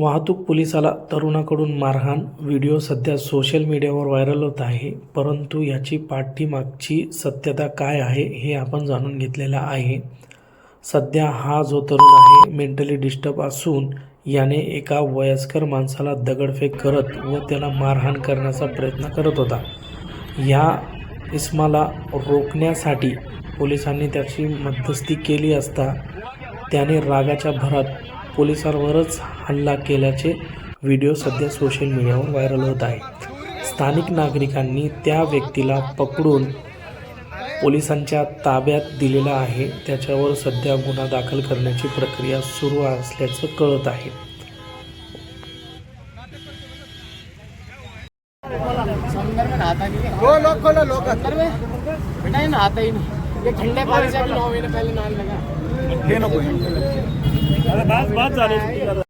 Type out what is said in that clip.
वाहतूक पोलिसाला तरुणाकडून मारहाण. व्हिडिओ सध्या सोशल मीडियावर व्हायरल होत आहे. परंतु याची पाठीमागची सत्यता काय आहे हे आपण जाणून घेतलेलं आहे. सध्या हा जो तरुण आहे मेंटली डिस्टर्ब असून याने एका वयस्कर माणसाला दगडफेक करत व त्याला मारहाण करण्याचा प्रयत्न करत होता. या इसमाला रोखण्यासाठी पोलिसांनी त्याची मध्यस्थी केली असता त्याने रागाच्या भरात पोलिसांवरच हल्ला केल्याचे व्हिडिओ सध्या सोशल मीडियावर व्हायरल होत आहे स्थानिक नागरिकांनी त्या व्यक्तीला पकडून पोलिसांच्या ताब्यात दिलेला आहे. त्याच्यावर सध्या गुन्हा दाखल करण्याची प्रक्रिया सुरू असल्याचं कळत आहे. ये ठंडे पानी से नौ महीने पहले नहाने लगा। अरे बात बात चालू